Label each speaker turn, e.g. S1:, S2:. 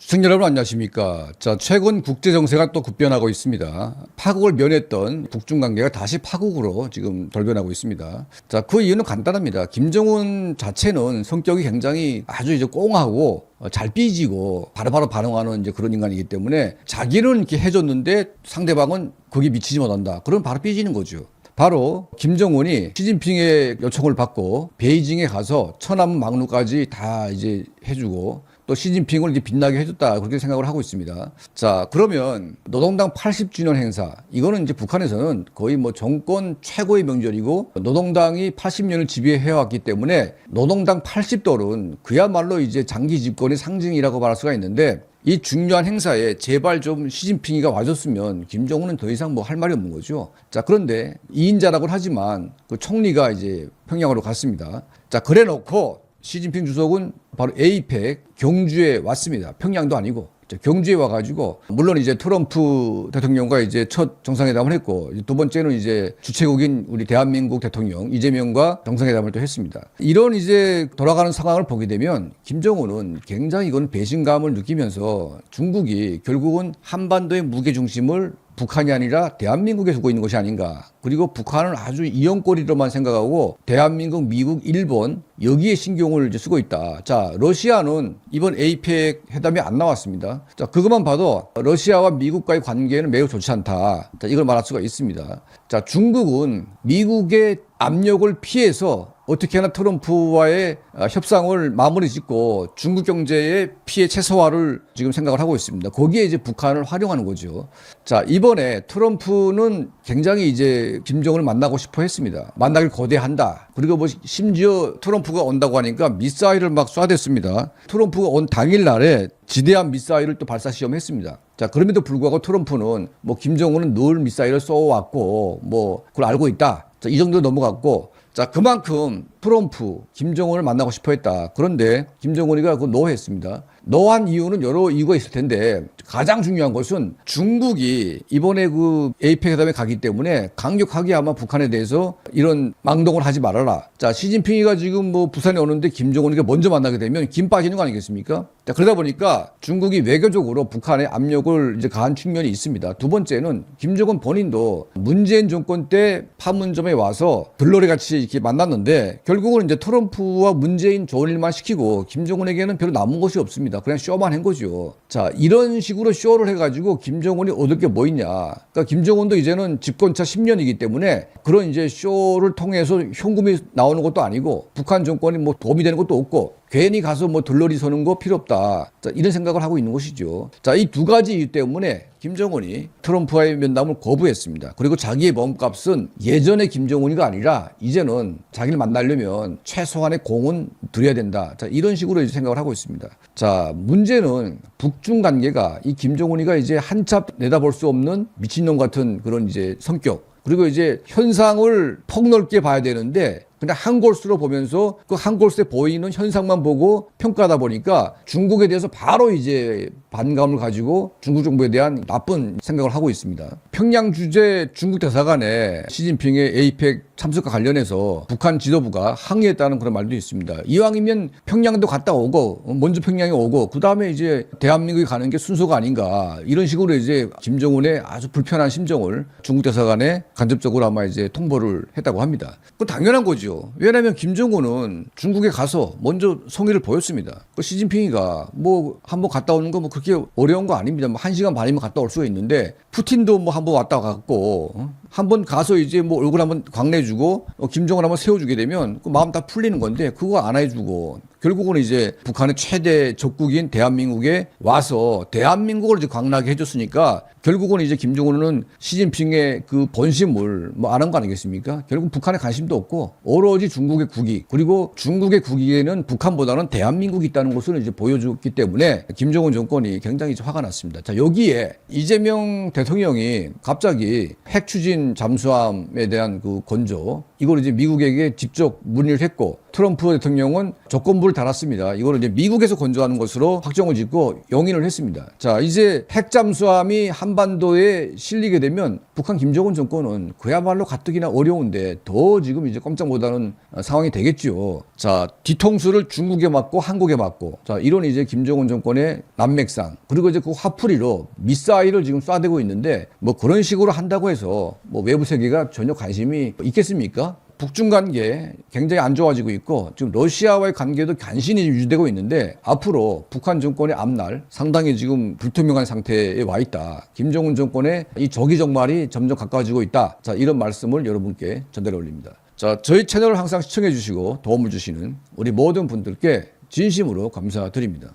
S1: 시청자 여러분 안녕하십니까. 자, 최근 국제 정세가 또 급변하고 있습니다. 파국을 면했던 북중 관계가 다시 파국으로 지금 돌변하고 있습니다. 자, 그 이유는 간단합니다. 김정은 자체는 성격이 굉장히 아주 이제 꽁하고 어, 잘 삐지고 바로바로 반응하는 이제 그런 인간이기 때문에 자기는 이렇게 해줬는데 상대방은 거기 미치지 못한다. 그럼 바로 삐지는 거죠. 바로 김정은이 시진핑의 요청을 받고 베이징에 가서 천안 막루까지 다 이제 해주고 또 시진핑을 이제 빛나게 해줬다 그렇게 생각을 하고 있습니다. 자 그러면 노동당 80주년 행사 이거는 이제 북한에서는 거의 뭐 정권 최고의 명절이고 노동당이 80년을 지배해 왔기 때문에 노동당 80돌은 그야말로 이제 장기 집권의 상징이라고 말할 수가 있는데 이 중요한 행사에 제발 좀 시진핑이가 와줬으면 김정은은 더 이상 뭐 할 말이 없는 거죠. 자, 그런데 2인자라고는 하지만 그 총리가 이제 평양으로 갔습니다. 자, 그래 놓고 시진핑 주석은 바로 에이펙 경주에 왔습니다. 평양도 아니고. 자, 경주에 와가지고 물론 이제 트럼프 대통령과 이제 첫 정상회담을 했고 두 번째는 이제 주최국인 우리 대한민국 대통령 이재명과 정상회담을 또 했습니다. 이런 이제 돌아가는 상황을 보게 되면 김정은은 굉장히 이건 배신감을 느끼면서 중국이 결국은 한반도의 무게 중심을 북한이 아니라 대한민국에 두고 있는 것이 아닌가. 그리고 북한은 아주 이연거리로만 생각하고 대한민국, 미국, 일본 여기에 신경을 이제 쓰고 있다. 자, 러시아는 이번 에이펙 회담이 안 나왔습니다. 자, 그것만 봐도 러시아와 미국과의 관계는 매우 좋지 않다. 자, 이걸 말할 수가 있습니다. 자, 중국은 미국의 압력을 피해서 어떻게 하나 트럼프와의 아, 협상을 마무리 짓고 중국 경제의 피해 최소화를 지금 생각을 하고 있습니다. 거기에 이제 북한을 활용하는 거죠. 자, 이번에 트럼프는 굉장히 이제 김정은을 만나고 싶어 했습니다. 만나길 거대한다. 그리고 뭐 심지어 트럼프 가 온다고 하니까 미사일을 막 쏴댔습니다. 트럼프가 온 당일 날에 지대한 미사일을 또 발사 시험했습니다. 자, 그럼에도 불구하고 트럼프는 뭐 김정은은 늘 미사일을 쏘았고 뭐 그걸 알고 있다. 자, 이 정도 넘어갔고 자, 그만큼 트럼프, 김정은을 만나고 싶어 했다. 그런데 김정은이가 그 노했습니다. 노한 이유는 여러 이유가 있을 텐데 가장 중요한 것은 중국이 이번에 그 에이펙 회담에 가기 때문에 강력하게 아마 북한에 대해서 이런 망동을 하지 말아라. 자, 시진핑이가 지금 뭐 부산에 오는데 김정은이가 먼저 만나게 되면 김 빠지는 거 아니겠습니까? 자, 그러다 보니까 중국이 외교적으로 북한에 압력을 이제 가한 측면이 있습니다. 두 번째는 김정은 본인도 문재인 정권 때 판문점에 와서 들러리 같이 이렇게 만났는데 결국은 이제 트럼프와 문재인 좋은 일만 시키고 김정은에게는 별로 남은 것이 없습니다. 그냥 쇼만 한 거죠. 자, 이런 식으로 쇼를 해가지고 김정은이 얻을 게 뭐 있냐. 그러니까 김정은도 이제는 집권차 10년이기 때문에 그런 이제 쇼를 통해서 현금이 나오는 것도 아니고 북한 정권이 뭐 도움이 되는 것도 없고 괜히 가서 뭐 들러리 서는 거 필요 없다. 자, 이런 생각을 하고 있는 것이죠. 자, 이 두 가지 이유 때문에 김정은이 트럼프와의 면담을 거부했습니다. 그리고 자기의 몸값은 예전의 김정은이가 아니라 이제는 자기를 만나려면 최소한의 공은 들여야 된다. 자, 이런 식으로 이제 생각을 하고 있습니다. 자, 문제는 북중 관계가 이 김정은이가 이제 한참 내다볼 수 없는 미친놈 같은 그런 이제 성격 그리고 이제 현상을 폭넓게 봐야 되는데 그냥 한 골수로 보면서 그 한 골수에 보이는 현상만 보고 평가하다 보니까 중국에 대해서 바로 이제 반감을 가지고 중국 정부에 대한 나쁜 생각을 하고 있습니다. 평양 주재 중국 대사관에 시진핑의 에이펙 참석과 관련해서 북한 지도부가 항의했다는 그런 말도 있습니다. 이왕이면 평양도 갔다 오고 먼저 평양에 오고 그 다음에 이제 대한민국이 가는 게 순서가 아닌가 이런 식으로 이제 김정은의 아주 불편한 심정을 중국 대사관에 간접적으로 아마 이제 통보를 했다고 합니다. 그 당연한 거죠. 왜냐하면 김정은은 중국에 가서 먼저 성의를 보였습니다. 그 시진핑이가 뭐 한번 갔다 오는 거 뭐 그렇게 어려운 거 아닙니다. 뭐 한 시간 반이면 갔다 올 수가 있는데 푸틴도 뭐 한번 왔다 갔고 어? 한번 가서 이제 뭐 얼굴 한번 광내주고 어, 김정은 한번 세워주게 되면 그 마음 다 풀리는 건데 그거 안 해주고 결국은 이제 북한의 최대 적국인 대한민국에 와서 대한민국을 이제 광나게 해줬으니까 결국은 이제 김정은은 시진핑의 그 본심을 뭐안한거 아니겠습니까? 결국 북한에 관심도 없고 오로지 중국의 국익 그리고 중국의 국익에는 북한보다는 대한민국이 있다는 것을 이제 보여줬기 때문에 김정은 정권이 굉장히 화가 났습니다. 자 여기에 이재명 대통령이 갑자기 핵 추진 잠수함에 대한 그 건조 이걸 이제 미국에게 직접 문의를 했고 트럼프 대통령은 조건부를 달았습니다. 이거를 이제 미국에서 건조하는 것으로 확정을 짓고 용인을 했습니다. 자, 이제 핵 잠수함이 한반도에 실리게 되면 북한 김정은 정권은 그야말로 가뜩이나 어려운데 더 지금 이제 꼼짝 못하는 상황이 되겠죠. 자, 뒤통수를 중국에 맞고 한국에 맞고 자, 이런 이제 김정은 정권의 난맥상 그리고 이제 그 화풀이로 미사일을 지금 쏴대고 있는데 뭐 그런 식으로 한다고 해서 뭐 외부 세계가 전혀 관심이 있겠습니까? 북중 관계 굉장히 안 좋아지고 있고 지금 러시아와의 관계도 간신히 유지되고 있는데 앞으로 북한 정권의 앞날 상당히 지금 불투명한 상태에 와 있다. 김정은 정권의 이 조기 종말이 점점 가까워지고 있다. 자 이런 말씀을 여러분께 전달해 올립니다. 자 저희 채널을 항상 시청해 주시고 도움을 주시는 우리 모든 분들께 진심으로 감사드립니다.